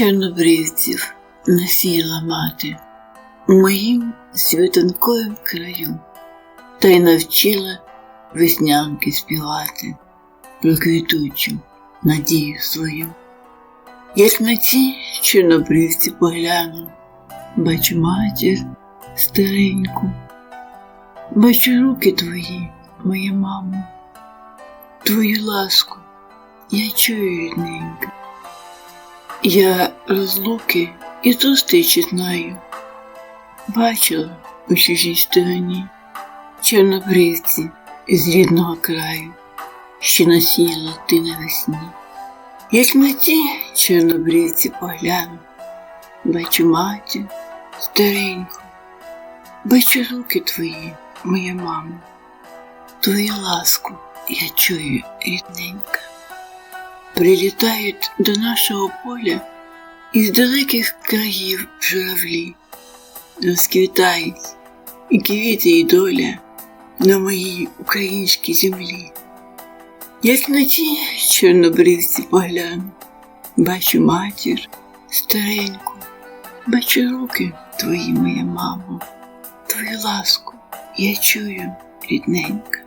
чорнобривців насіяла мати у моїм світанковім краю, та й навчила веснянки співати про квітучу надію свою. Як на ті чорнобривці погляну, бачу матір стареньку, бачу руки твої, моя мамо, твою ласку я чую рідненька. Я розлуки і зустрічі знаю, бачила у чужій стороні чорнобривці з рідного краю, що насіяла ти навесні. Як на ті чорнобривці погляну, бачу матір стареньку, бачу руки твої, моя мамо, твою ласку я чую рідненька. Прилітають до нашого поля із далеких країв журавлі, розквітають і квіти, і доля на моїй українській землі. Як на ті чорнобривці погляну, бачу матір стареньку, бачу руки твої, моя мамо, твою ласку я чую рідненька.